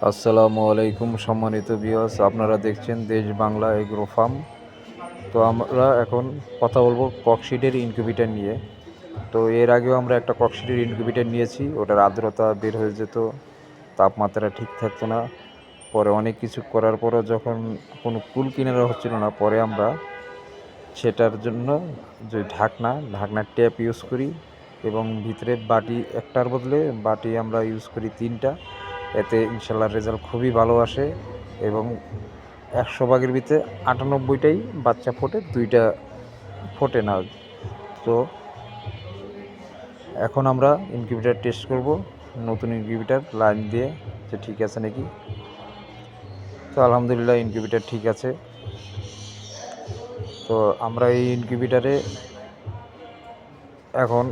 আসসালামু আলাইকুম সম্মানিত বিয়স আপনারা দেখছেন দেশ বাংলা এগ্রো ফার্ম। তো আমরা এখন কথা বলব ককশিটের ইনকিউবেটার নিয়ে। তো এর আগেও আমরা একটা ককশিটের ইনকিউবেটার নিয়েছি, ওটার আর্দ্রতা বের হয়ে যেত, তাপমাত্রা ঠিক থাকতো না। পরে অনেক কিছু করার পরও যখন কোনো কুল কিনারা হচ্ছিল না, পরে আমরা সেটার জন্য যে ঢাকনা ঢাকনার ট্যাপ ইউজ করি এবং ভিতরে বাটি একটার বদলে বাটি আমরা ইউজ করি তিনটা। এতে ইনশাল্লাহ রেজাল্ট খুবই ভালো আসে এবং একশো ভাগের ভিতরে আটানব্বইটাই বাচ্চা ফোটে, দুইটা ফোটে না। তো এখন আমরা ইনকিউবেটার টেস্ট করব, নতুন ইনকিউবেটার লাইন দিয়ে যে ঠিক আছে নাকি। তো আলহামদুলিল্লাহ ইনকিউবেটার ঠিক আছে। তো আমরা এই ইনকিউবেটারে এখন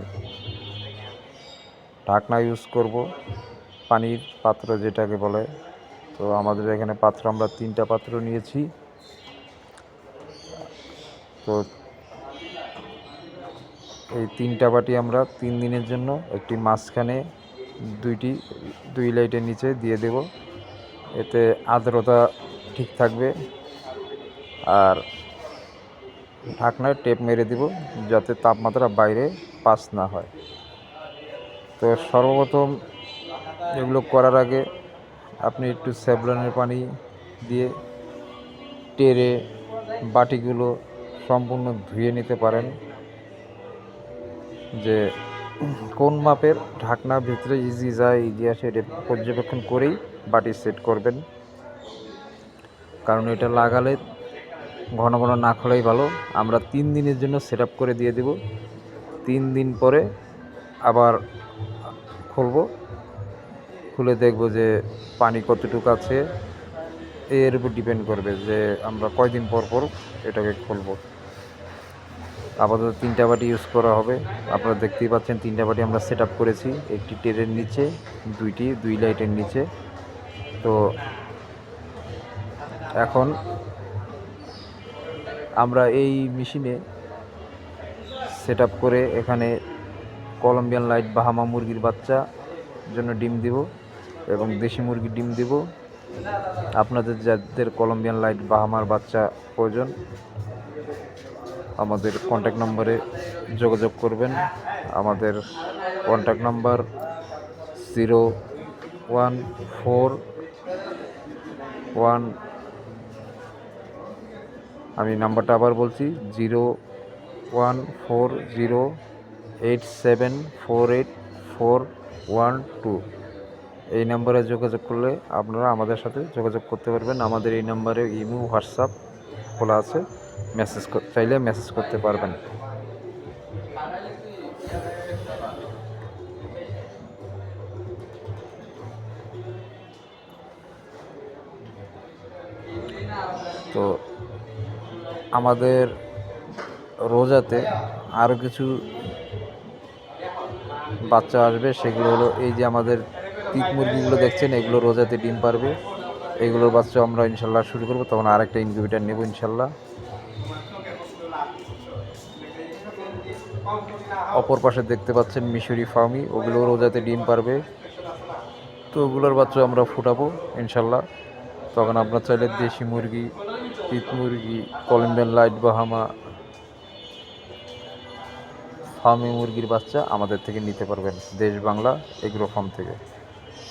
ঢাকনা ইউজ করব। পানির পাত্র যেটাকে বলে। তো আমাদের এখানে পাত্র আমরা তিনটা পাত্র নিয়েছি। তো এই তিনটা বাটি আমরা তিন দিনের জন্য একটি মাঝখানে দুইটি, দুই লাইটের নিচে দিয়ে দেব। এতে আর্দ্রতা ঠিক থাকবে। আর ঢাকনায় টেপ মেরে দিব যাতে তাপমাত্রা বাইরে পাস না হয়। তো সর্বপ্রথম এগুলো করার আগে আপনি একটু স্যাভলনের পানি দিয়ে টেরে বাটিগুলো সম্পূর্ণ ধুয়ে নিতে পারেন। যে কোন মাপের ঢাকনা ভিতরে ইজি যায় ইজি আসে, এটা পর্যবেক্ষণ করেই বাটি সেট করবেন। কারণ এটা লাগালে ঘন ঘন না খোলাই ভালো। আমরা তিন দিনের জন্য সেট করে দিয়ে দেব। তিন দিন পরে আবার খুলবো। খুলে দেখব যে পানি কতটুকু আছে। এর উপর ডিপেন্ড করবে যে আমরা কয়দিন পর পর এটাকে খুলবো। আপাতত তিনটা বাটি ইউজ করা হবে। আপনারা দেখতেই পাচ্ছেন তিনটা বাটি আমরা সেট করেছি। একটি টেরের নিচে, দুইটি, দুই লাইটের নিচে। তো এখন আমরা এই মেশিনে সেট করে এখানে কলম্বিয়ান লাইট বাহামা মুরগির বাচ্চা জন্য ডিম দিব। এবং দেশি মুরগির ডিম দিব। আপনাদের যাদের কলম্বিয়ান লাইট বাহামার বাচ্চা প্রয়োজন, আমাদের কন্ট্যাক্ট নম্বরে যোগাযোগ করবেন। আমাদের contact number zero one four one আমি নাম্বারটা আবার বলছি zero one four zero eight seven four eight four one two এই নাম্বারে যোগাযোগ করলে আপনারা আমাদের সাথে যোগাযোগ করতে পারবেন। আমাদের এই নাম্বারে ইমো, হোয়াটসঅ্যাপ খোলা আছে। মেসেজ চাইলে মেসেজ করতে পারবেন। তো আমাদের রোজাতে আরও কিছু বাচ্চা আসবে, সেগুলো হলো এই যে আমাদের তিত মুরগিগুলো দেখছেন, এগুলো রোজাতে ডিম পারবে। এগুলোর বাচ্চা আমরা ইনশাল্লাহ শুরু করব, তখন আরেকটা ইনকিউবেটার নেব ইনশাল্লাহ। অপর পাশে দেখতে পাচ্ছেন মিশরি ফার্মি, ওগুলো রোজাতে ডিম পারবে। তো ওগুলোর বাচ্চা আমরা ফুটাবো ইনশাল্লাহ। তখন আপনার চাইলে দেশি মুরগি তিত মুরগি, কলম্বিয়ান লাইট বাহামা, ফার্মি মুরগির বাচ্চা আমাদের থেকে নিতে পারবেন দেশ বাংলা এগ্রো ফার্ম থেকে।